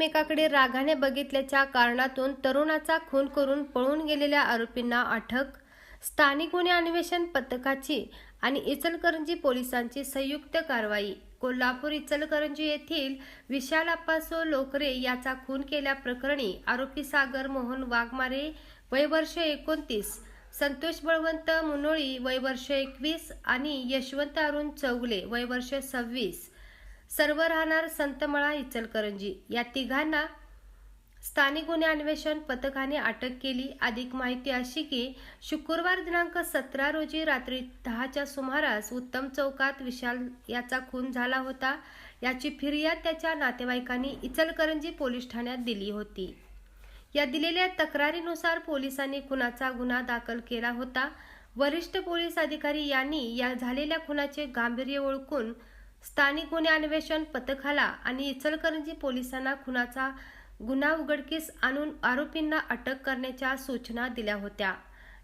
एकमेकाकडे रागाने बघितल्याच्या कारणातून तरुणाचा खून करून पळून गेलेल्या आरोपींना अटक स्थानिक गुन्हे अन्वेषण पथकाची आणि इचलकरंजी पोलिसांची संयुक्त कारवाई. कोल्हापूर इचलकरंजी येथील विशाल अप्पासो लोकरे याचा खून केल्याप्रकरणी आरोपी सागर मोहन वाघमारे वय वर्ष एकोणतीस संतोष बळवंत मुनोळी वय वर्ष एकवीस आणि यशवंत अरुण चौगले वय वर्ष सव्वीस. सर्व राहणार संतमळा इचलकरंजी. या तिघांना स्थानिक गुन्हे अन्वेषण पथकाने अटक केली. अधिक माहिती अशी की शुक्रवार दिनांक सतरा रोजी रात्री दहाच्या सुमारास उत्तम चौकात विशाल याचा खून झाला होता. याची फिर्याद त्याच्या नातेवाईकांनी इचलकरंजी पोलीस ठाण्यात दिली होती. या दिलेल्या तक्रारीनुसार पोलिसांनी खुनाचा गुन्हा दाखल केला होता. वरिष्ठ पोलीस अधिकारी यांनी या झालेल्या खुनाचे गांभीर्य ओळखून स्थानिक गुन्हे अन्वेषण पथकाला आणि इचलकरंजी पोलिसांना खुनाचा गुन्हा उघडकीस आणून आरोपींना अटक करण्याच्या सूचना दिल्या होत्या.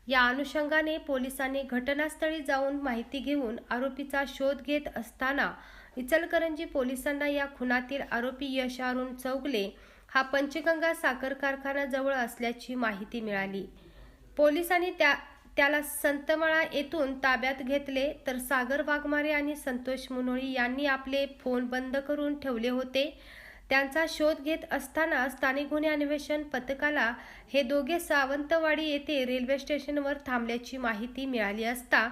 या अनुषंगाने पोलिसांनी घटनास्थळी जाऊन माहिती घेऊन आरोपीचा शोध घेत असताना इचलकरंजी पोलिसांना या खुनातील आरोपी यश अरुण चौगले हा पंचगंगा साखर कारखाना जवळ असल्याची माहिती मिळाली. पोलिसांनी त्या त्याला संतमळा येथून ताब्यात घेतले तर सागर वाघमारे आणि संतोष मुनोळी यांनी आपले फोन बंद करून ठेवले होते. त्यांचा शोध घेत असताना स्थानिक गुन्हे अन्वेषण पथकाला हे दोघे सावंतवाडी येथे रेल्वे स्टेशनवर थांबल्याची माहिती मिळाली असता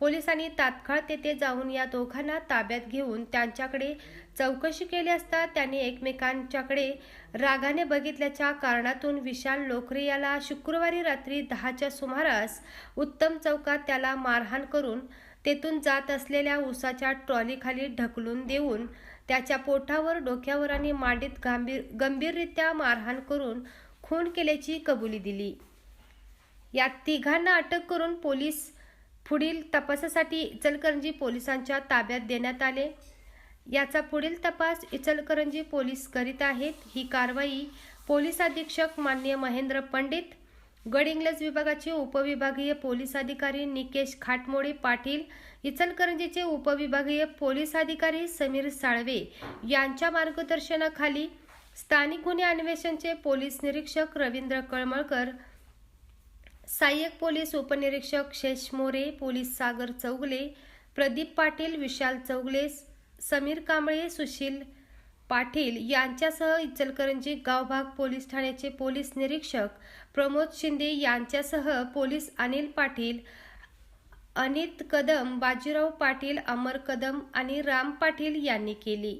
पोलिसांनी तात्काळ तेथे जाऊन या दोघांना ताब्यात घेऊन त्यांच्याकडे चौकशी केली असता त्यांनी एकमेकांच्याकडे रागाने बघितल्याच्या कारणातून विशाल लोखरे याला शुक्रवारी रात्री दहाच्या सुमारास उत्तम चौकात त्याला मारहाण करून तेथून जात असलेल्या उसाच्या ट्रॉलीखाली ढकलून देऊन त्याच्या पोटावर डोक्यावर आणि मांडीत गंभीर गंभीररित्या मारहाण करून खून केल्याची कबुली दिली. या तिघांना अटक करून पोलीस पुढील तपासासाठी इचलकरंजी पोलिसांच्या ताब्यात देण्यात आले. याचा पुढील तपास इचलकरंजी पोलीस करीत आहेत. ही कारवाई पोलीस अधीक्षक मान्य महेंद्र पंडित गड इंग्लज विभागाचे उपविभागीय पोलीस अधिकारी निकेश खाटमोडे पाटील इचलकरंजीचे उपविभागीय पोलीस अधिकारी समीर साळवे यांच्या मार्गदर्शनाखाली स्थानिक गुन्हे अन्वेषणचे पोलीस निरीक्षक रवींद्र कळमळकर सहाय्यक पोलीस उपनिरीक्षक शेष मोरे पोलीस सागर चौगले प्रदीप पाटील विशाल चौगले समीर कांबळे सुशील पाटील यांच्यासह इचलकरंजी गावभाग पोलीस ठाण्याचे पोलीस निरीक्षक प्रमोद शिंदे यांच्यासह पोलीस अनिल पाटील अनित कदम बाजीराव पाटील अमर कदम आणि राम पाटील यांनी केली.